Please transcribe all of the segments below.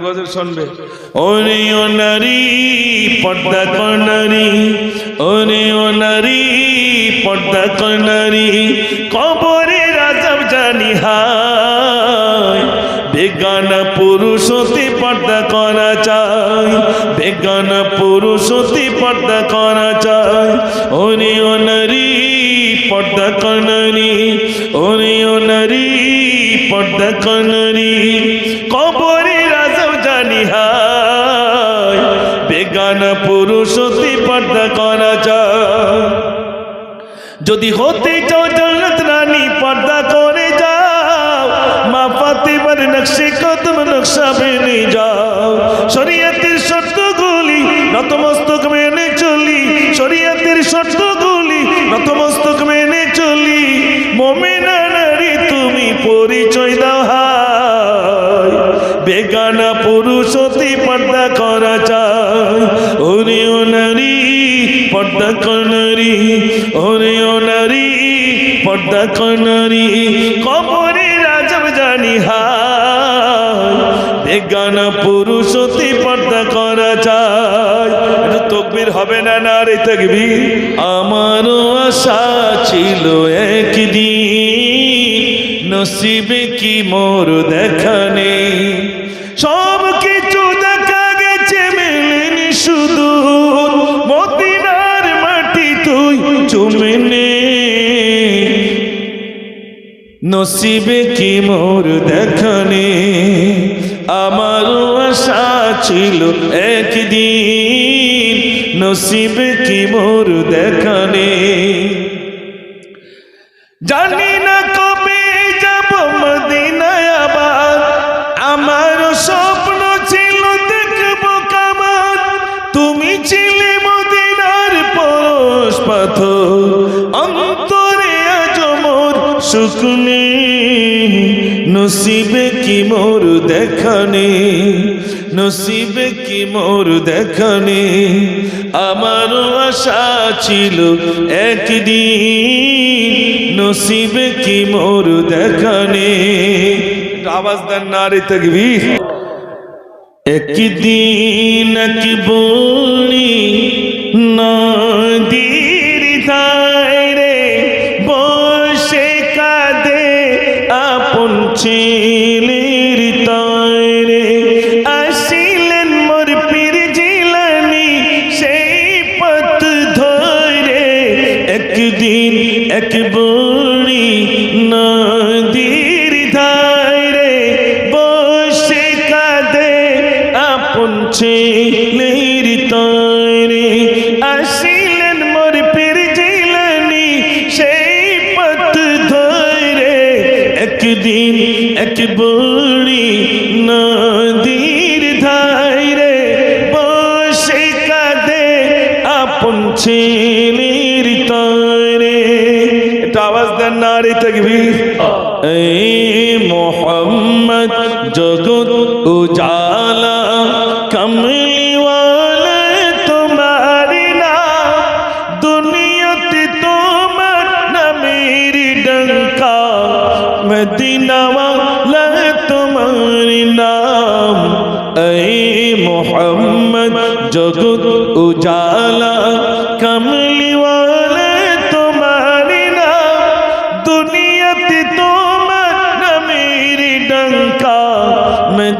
গজল শুনবে। ওরে ও নারী, পর্দা কর নারী। ওরে ও নারী, পর্দা কর কবরে রাজব জানি হায়। বেগানা পুরুষ হতে পর্দা করা চাই। বেগানা পুরুষ হতে পর্দা করা চাই। ওরে ও হতে পর্দা করা যায়। যদি হতে চাও জন্নত রানী পর্দা করে যাও, মা ফাতেমার নকশে কদম নকশা বেনে যাও। শরীয়তের শর্তগুলি নতমস্তক পর্দা কর নারী ওরে ও নারী, পর্দা কর নারী কবরে রাজব জানি হায়। বেগানা পুরুষ হতে পর্দা করা চায় তকবির হবে না না রে তকবির? আমারও আশা ছিল একদিন। নসিবে কি মোর দেখা নেই? নসিবে কি মোর দেখনে? আমার আশা ছিল একদিন নসিবে কি মোর দেখনে। জানি মোর শুকনে, নসিবে কি মোর দেখানে, নসিবে কি মোর দেখানে? আমারও আশা ছিল একদিন নসিবে কি মোর দেখানে। আওয়াজ দেন না রে তকবীর একদিন এক একদিন এক বড়ি নদীর ধারে বসে কাঁদে আপন ছেলের তরে। এটা আওয়াজ দেন না রে তকবীর। এই মোহাম্মদ জগৎ উজালা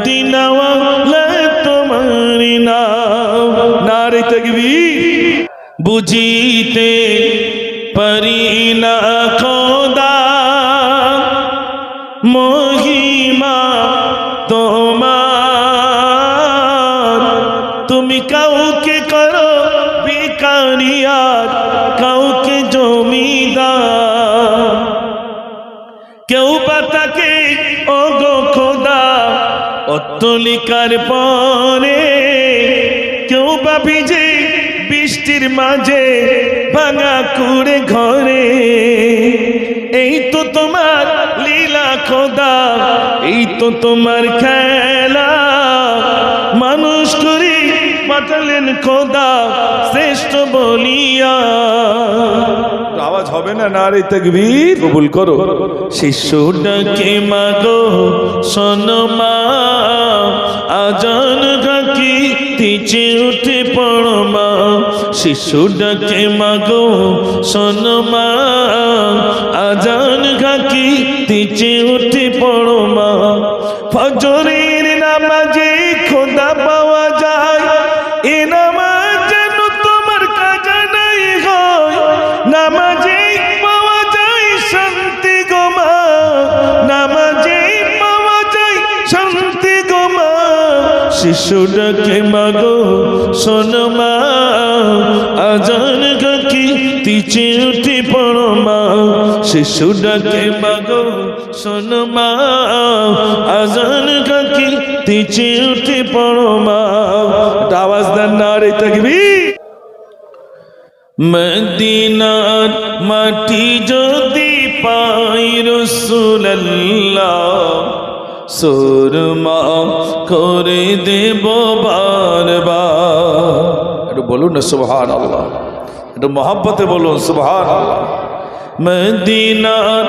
মদিনাওয়ালা তোমার নাম নারে তকবীর বুঝিতে পারি না অট্টলিকার পরে কেউ বা ভিজে বৃষ্টির মাঝে ভাঙা কুড়ে ঘরে। এই তো তোমার লীলা খোদা, এই তো তোমার খেলা। পাঠালেন খোদা শ্রেষ্ঠ বলিয়া। আওয়াজ হবে না না রে তকবীর? কবুল করো। শিশুটাকে মাগো সনমা আজান গাকি তিচে উঠে পড়ো মা। শিশুটাকে মাগো সনমা আজান গাকি তিচে উঠে পড়ো মা। ফজরের শিশুটাকে মাগো সোনমা আজান গাকি তিচে উঠে পড়ো মা। শিশুটাকে মাগো সোনমা আজান গাকি তিচে উঠে পড়ো মা। আওয়াজ দেন না রে তকবীর মদিনার মাটি যদি পাই রসুল্লাহ সুরমা করে দেব বারবার। একটু বলুন না সুবহান আল্লাহ একটু মহাব্বতে বলুন সুবহান আল্লাহ মদিনার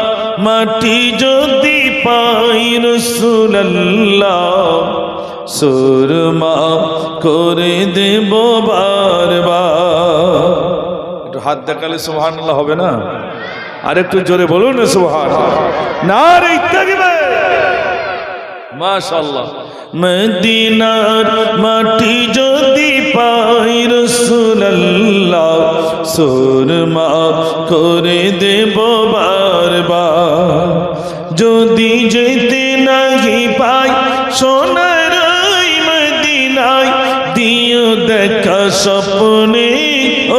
মাটি যদি পাই রসুল্লাহ সুরমা করে দেব বারবার। একটু হাত দেখালে সুবহান আল্লাহ হবে না? আর একটু জোরে বলুন না রে ইত্যাদি মাশাল্লাহ মদিনার মাটি যদি পাই রসুল্লাহ সুরমা করে দেব বারবার। যদি যেতে নাহি পাই সোনার ওই মদিনায়, দিও দেখা স্বপ্নে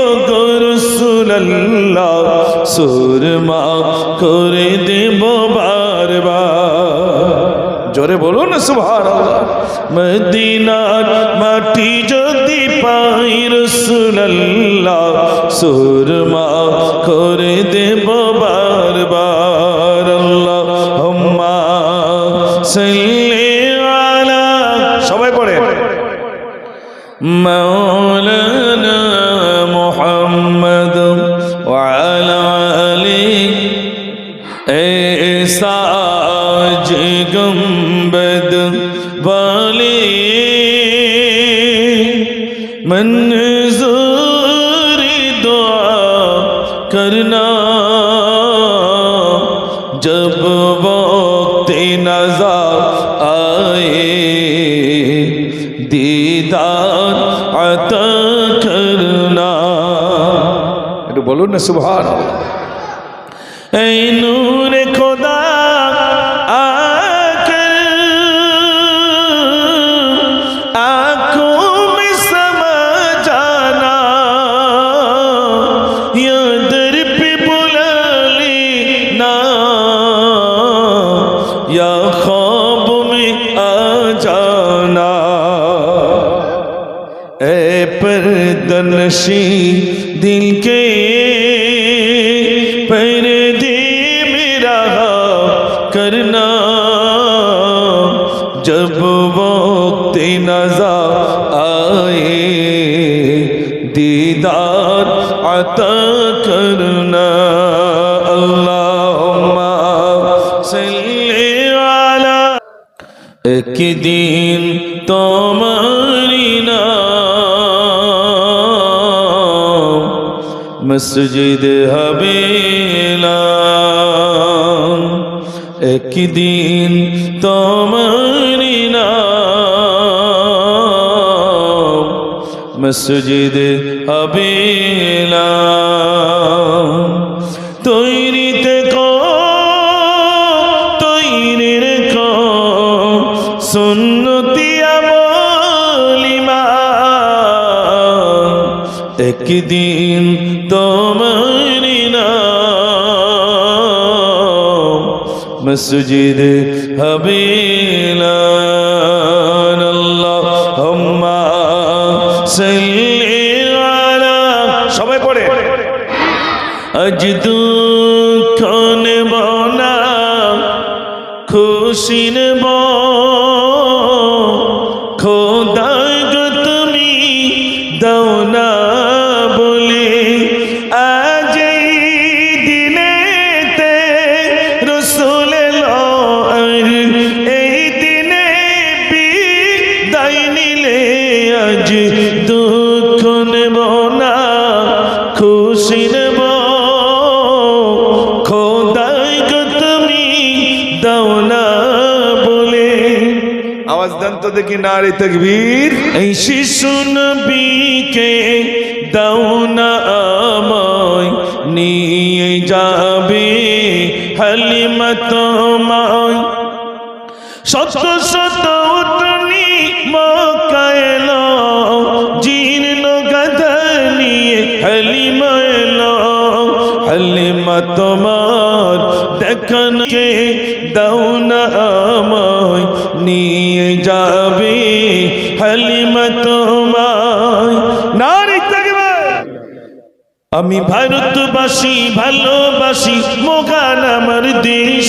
ও গরসুল্লাহ সুরমা করে দেব বারবার জোরে বলুন মদিনার মাটি যদি পাই রসুল্লাহ সুরমা করে দেব अता करना একটু বলুন না সুবহান এই परदनशी दिल के पर्दे मेरा करना जब वक्त नजर आए दीदार अता करना अल्लाहुम्मा सल्ली अला একদিন তোমারি নাম মসজিদ হবে একদিন তোমারি নাম মসজিদ হবে তৈরিতে কো তৈরি রেখো সুন্নতি আমলিমা একদিন মসজিদ হবে আল্লাহুম্মা সাল্লি আলা। সবাই পড়ে। আজ দুঃখ নেব না খুশি তো দেখি নারী তকবীর? এই শিশু নবীকে দাও না আমায়, নিয়ে যাবে হালিমা তোমায় শত শত উটনি মকায়ল জীর্ণ গাধা নিয়ে হালিমা এলো। হালিমা তোমার দাও আমি ভারতবাসী, ভালোবাসি মোগান আমার দেশ।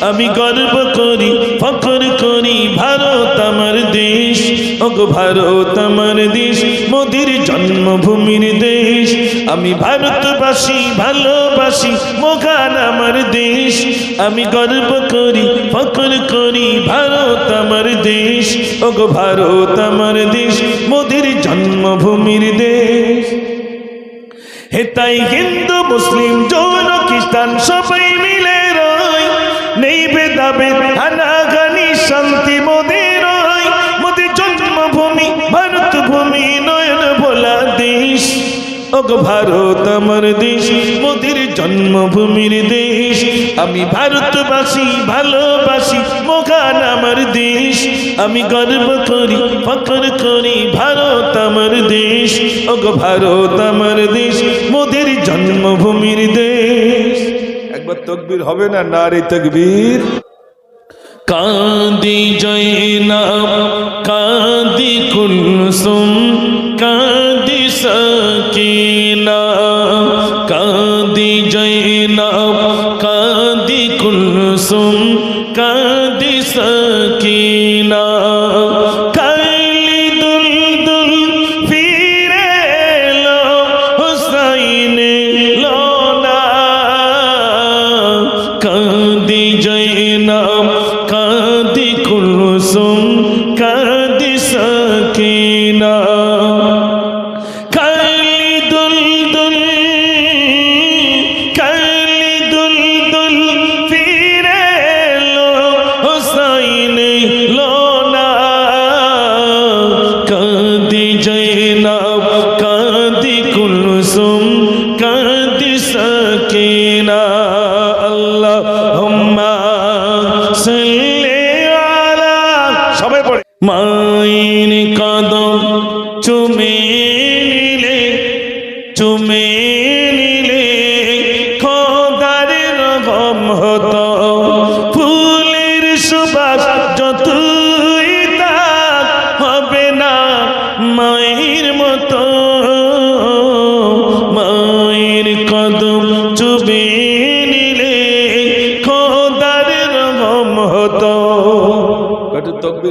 আমি গর্ব করি, ফখর করি, ভারত আমার দেশ। ওগো ভারত আমার দেশ, মোদির জন্মভূমির দেশ। আমি ভারতবাসী, ভালোবাসি মোগান আমার দেশ। আমি গর্ব করি, ফখর করি, ভারত আমার দেশ। ওগো ভারত আমার দেশ, মোদির জন্মভূমির দেশ। হেতাই হিন্দু, মুসলিম জৈন খ্রিস্টান সবাই মিলে রয় নেই ভেদাভেদ হানাগানি শান্তি মোদের রয় জন্মভূমি ভারত নয়ন ভোলা দেশ। ভারত আমার দেশ, মোদের জন্মভূমির দেশ। আমি ভারতবাসী, ভালোবাসি মোগান আমার দেশ। আমি গর্ব করি, ফখর করি ভারত আমার দেশ ওগো ভারত আমার দেশ মোদের জন্মভূমির দেশ। একবার তকবীর হবে না নারী তকবীর? কাঁদি জয়নাব কাঁদি কুলসুম কাঁদি সকিনা কাঁদি জয়নাব কাঁদি কুলসুম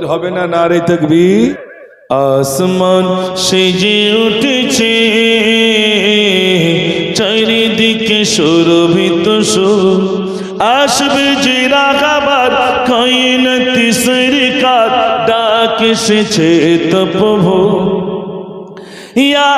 হবে না নারে তকবি আসমান সেজে উঠেছে, চারিদিকে সৌরভিত সুর। আসবে যে রাখাবার কইনতি সরকার ডাক এসেছে তপভো। ইয়া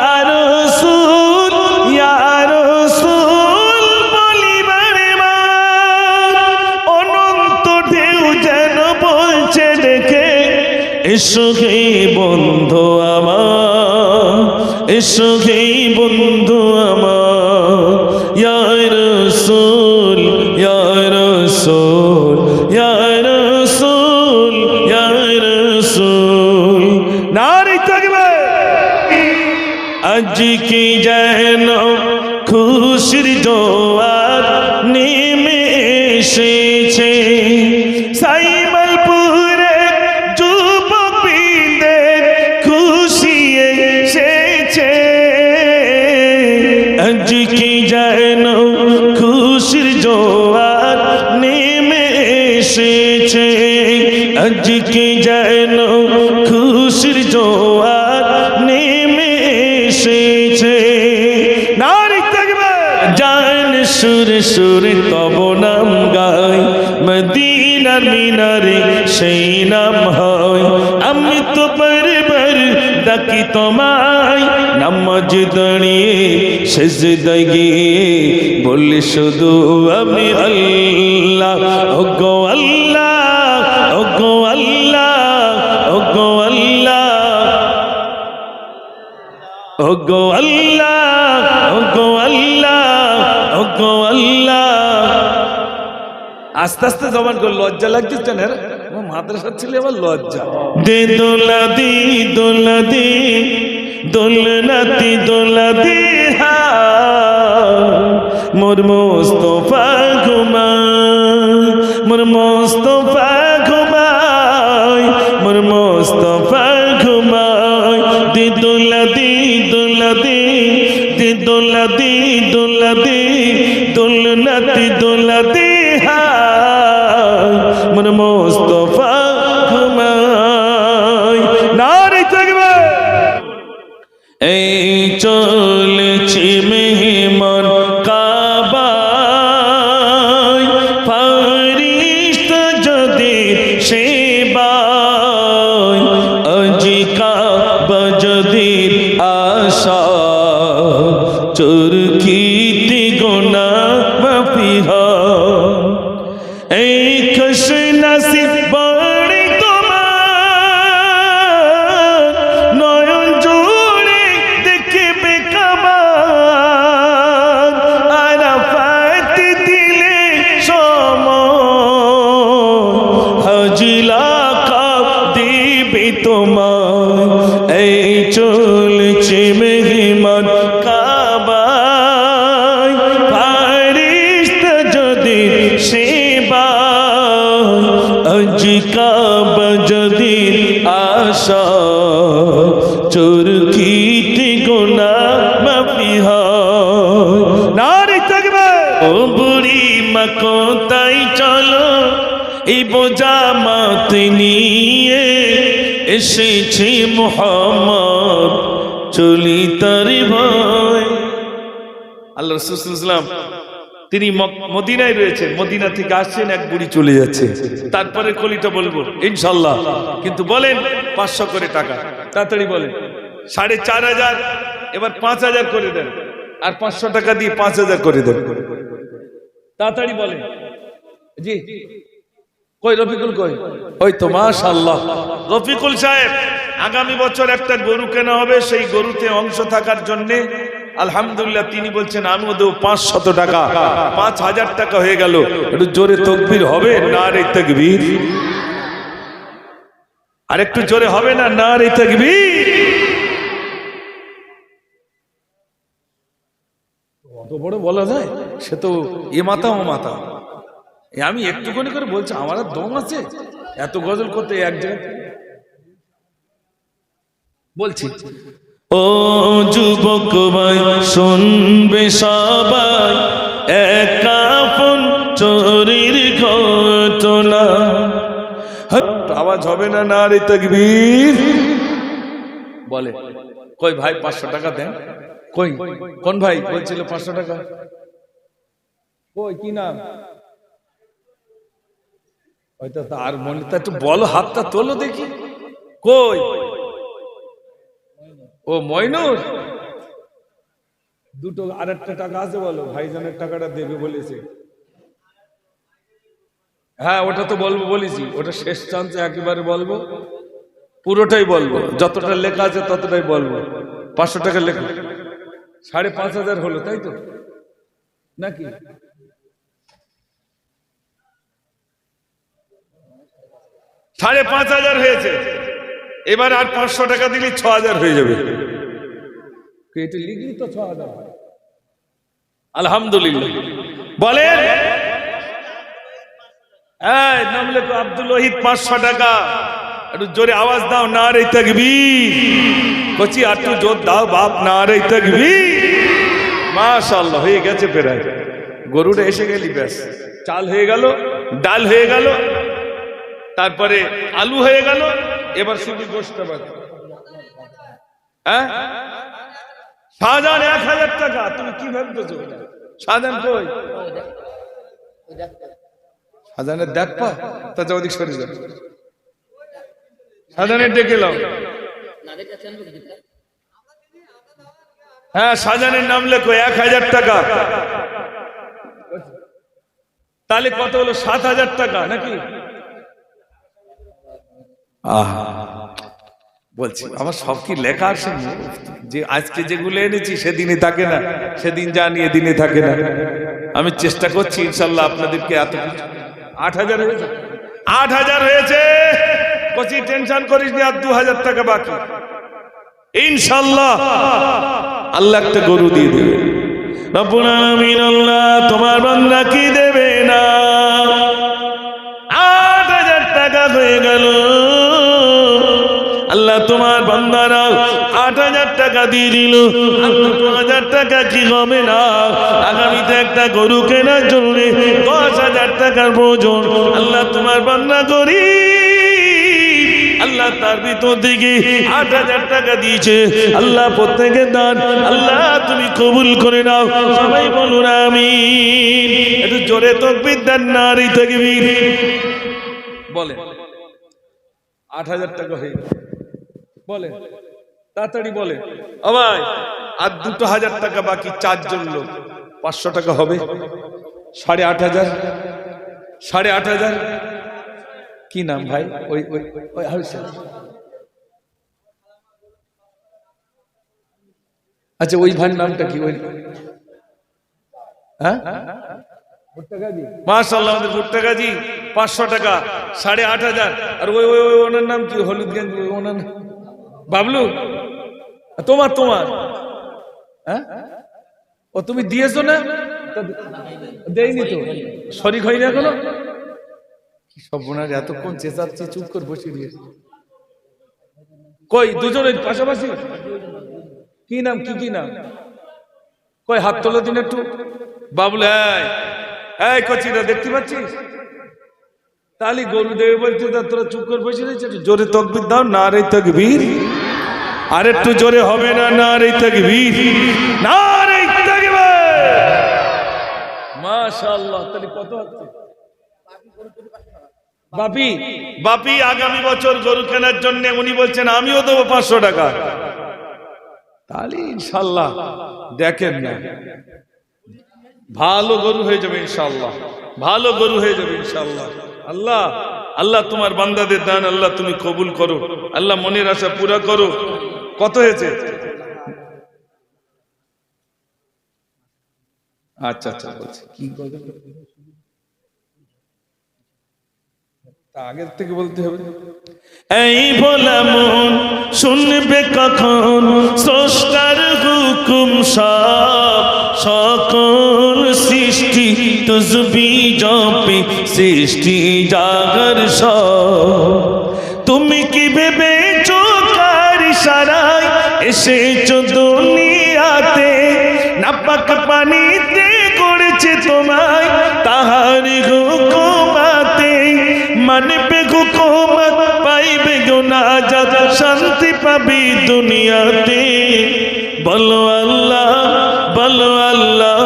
এসো হে বন্ধু আমার এসো হে বন্ধু আমার। ইয়া রাসূল ইয়া রাসূল ইয়া রাসূল ইয়া রাসূল। নারী থাকবে আজ কি যেন সুরে সুরে তব নাম গায় মদিনার মিনারে সেই নাম হয়। আমি তো বারবার ডাকি তোমায়, নামাজ দাঁড়িয়ে শেষ গিয়ে বললি শুধু আমি আল্লাহ। ওগো আল্লাহ ওগো আল্লাহ ওগো আল্লাহ। ওগো আল্লাহ। আস্তে আস্তে জবান করে, লজ্জা লাগছে না মাদ্রাসার ছেলে আবার লজ্জা। দে দোলা দি দোলা দি দোলনাতি দোলা দি হা তাই চলো, এই বোঝা মাত নিয়ে এসেছে মোহাম্মদ চলি তারি আল্লাহ রসুলাম তিনি মদিনায় রয়েছেন, মদিনা থেকে আসছেন, এক বুড়ি চলে যাচ্ছে। তারপরে কলিটা বলব ইনশাল্লাহ কিন্তু বলেন, পাঁচশো করে টাকা। তাড়াতাড়ি বলেন, সাড়ে চার হাজার, এবার পাঁচ হাজার করে দেন। আর পাঁচশো টাকা দিয়ে পাঁচ হাজার করে দেন। তাড়াতাড়ি বলেন। জি। কই রফিকুল কই? ওই তো মাশাআল্লাহ। রফিকুল সাহেব আগামী বছর একটা গরু কেনা হবে সেই গরুতে অংশ থাকার জন্য আলহামদুলিল্লাহ তিনি বলছেন আমিও দেবো পাঁচ শত টাকা। পাঁচ হাজার টাকা হয়ে গেল। একটু জোরে তকবির হবে না রে তকবির? আর একটু জোরে হবে না না রে তকবির? অত বড় বলা যায়? সে তো এ মাথা ও মাথা এ আমি একটুখানি করে বলছি আমার আর দম আছে? এত গজল করতে এক জায়গায় বলছি ও যুবক ভাই শুনবে সবাই একাপন চোরির ঘটনা। হাট, আওয়াজ হবে না না রে তকবীর? বলে কই ভাই পাঁচশো টাকা দেন। কই কোন ভাই? বলছিল পাঁচশো টাকা। কই কি নাম? হয়তো তার মনে তো একটু বলো, হাতটা তোলো দেখি। কই? ও, ময়নুর? দুটো আর একটা টাকা আছে বলো, ভাইজানের টাকাটা দেবে বলেছে। হ্যাঁ ওটা তো বলব বলেছি, ওটা শেষ চান্সে একেবারে বলব। পুরোটাই বলব, যতটা লেখা আছে ততটাই বলব। পাঁচশো টাকা লেখা। সাড়ে পাঁচ হাজার হলো, তাই তো? নাকি? সাড়ে পাঁচ হাজার হয়েছে। এবার আর পাঁচশো টাকা দিলে ছ হাজার হয়ে যাবে। এটা লিখলি তো ছ হাজার? আলহামদুলিল্লাহ। বলেন? আব্দুল ওহিদ পাঁচশো টাকা। একটু জোরে আওয়াজ দাও না রে কচি আর একটু জোর দাও বাপ না রে তকবি মাশাল্লাহ হয়ে গেছে প্রায়। গরুটা এসে গেলি ব্যাস। চাল হয়ে গেল ডাল হয়ে গেল। তারপরে আলু হয়ে গেল, এবার শুধু গোষ্ঠ বাকি হ্যাঁ? শাহজাহান এক হাজার টাকা, তুমি কি ভাবতেছো? শাহজাহান কই? শাহজাহানের দেখ পা তা ওদিক সরে যাও। শাহজাহানের ডেকে লাও হ্যাঁ সাজানের নাম লেখো, এক হাজার টাকা। তাহলে কত হলো? সাত হাজার টাকা, নাকি? আহ, বলছি, আমার সব কি লেখা আছে? যে আজকে যেগুলো এনেছি সেদিনে থাকে না, সেদিন যা নিয়ে দিনে থাকে না। আমি চেষ্টা করছি, ইনশাল্লাহ আপনাদেরকে এত আট হাজার হয়েছে। আট হাজার হয়েছে। কচি, টেনশন করিস নি, আর দু হাজার টাকা বাকি। ইনশাল্লাহ। আল্লাহ একটা গরু দিয়ে দেবে। তোমার বান্দা কি দেবে না? আট হাজার টাকা হয়ে গেল। তোমার বান্দারা আট হাজার টাকা দিয়ে দিল। হাজার টাকা কি হবে না? আগামীতে একটা গরু কেনার জন্য দশ হাজার টাকার প্রয়োজন আল্লাহ তোমার বান্দা করি আল্লাহ তার ভিতর থেকে আট হাজার টাকা দিয়েছে। আল্লাহ প্রত্যেকের দান আল্লাহ তুমি কবুল করে নাও। সবাই বলুন আমি একটু জোরে তকবির দেন নারী তকবির বলে আট হাজার টাকা হয়ে। বলে। তাড়াতাড়ি বলে। আমায়। আর দুটো হাজার টাকা বাকি চারজন লোক। পাঁচশো টাকা হবে। সাড়ে আট হাজার। সাড়ে আট হাজার। কি নাম ভাই? ওই ওই ওই আচ্ছা ওই ভাইয়ের নামটা কি? ওই হ্যাঁ? মাশাল্লাহ আমাদের ভুট্টা গাজি পাঁচশো টাকা সাড়ে আট হাজার। আর ওই ওই ওই ওনার নাম কি? হলুদ গেঞ্জি ওনার নাম? বাবলু তোমার তোমার। হ্যাঁ? ও তুমি দিয়েছ না? দেয়নি তো। শরিক হয়নি এখনও? কি সব বোনার এতক্ষণ চেঁচাচ্ছি চুপ করে বসিয়ে দিয়েছে। কই দুজনের পাশাপাশি? কি নাম কি কি নাম? কই হাত তোলা দিন একটু। বাবুল এই এই কচিরা দেখতে পাচ্ছিস? তাহলে গরু দেবে বলছে তোরা চুপ করে বসে রয়েছে জোরে তকবির দাও, না রে তকবীর। আর একটু জোরে হবে না না রে তকবীর। না রে মাশাআল্লাহ, তাহলে কত হচ্ছে? বাপি বাপি, আগামী বছর গরু কেনার জন্য উনি বলছেন, আমিও দেবো পাঁচশো টাকা। তাহলে ইনশাল্লাহ দেখেন না। ভালো গরু হয়ে যাবে ইনশাল্লাহ ভালো গরু হয়ে যাবে ইনশাল্লাহ আল্লাহ আল্লাহ তোমার বান্দাদের দান আল্লাহ তুমি কবুল করো। আল্লাহ মনের আশা পুরা করো। কত হয়েছে? আচ্ছা আচ্ছা বলছি। কি আগের থেকে বলতে হবে। এই বলা মন শুনবে কখন স্রষ্টার হুকুম সব, সকল সৃষ্টি তুজবি জপে, সৃষ্টি জাগর সব। তুমি কি ভেবে চোখার সারাই এসেছ দুনিয়াতে? নাপাক পানিতে করেছে তোমায় তাহার হুকুমাতে। মানবে হুকুমত পাইবে গুনাজাত শান্তি পাবি দুনিয়াতে। বলো আল্লাহ বলো আল্লাহ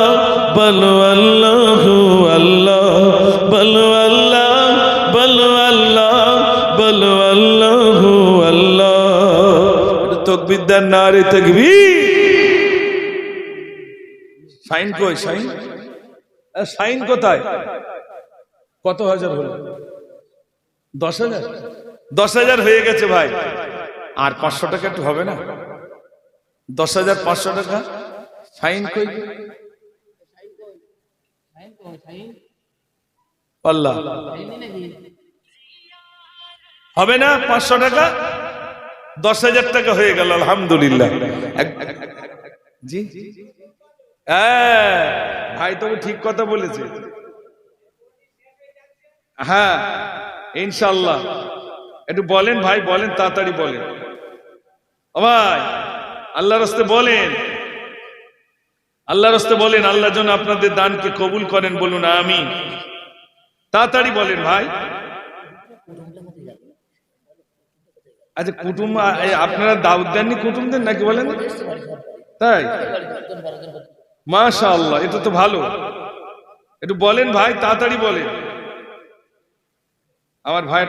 বলো আল্লাহ আল্লাহ। বলো আল্লাহ বলো আল্লাহ বলো আল্লাহ আল্লাহ। তকবিদ্যার নারে তকবীর। সাইন কই, সাইন? সাইন কোথায়? কত হাজার হলো? দশ হাজার? দশ হাজার হয়ে গেছে ভাই। আর পাঁচশো টাকা একটু হবে না? দশ হাজার পাঁচশো টাকা। সাইন কই? আল্লাহ। হবে না পাঁচশো টাকা? দশ হাজার টাকা হয়ে গেল, আলহামদুলিল্লাহ। জি। হ্যাঁ ভাই তবে ঠিক কথা বলেছে। হ্যাঁ ইনশাল্লাহ একটু বলেন ভাই, বলেন, তাড়াতাড়ি বলেন। ভাই। আল্লাহ রাস্তে বলেন। আল্লাহ রাস্তে বলেন, আল্লাহ যেন আপনাদের দানকে কবুল করেন, বলুন আমি তাড়াতাড়ি বলেন ভাই। আচ্ছা কুটুম আপনারা দাউদ দেননি, কুটুম দেন নাকি বলেন? তাই? মাশা আল্লাহ এটা তো ভালো। একটু বলেন ভাই, তাড়াতাড়ি বলেন। আমার ভাই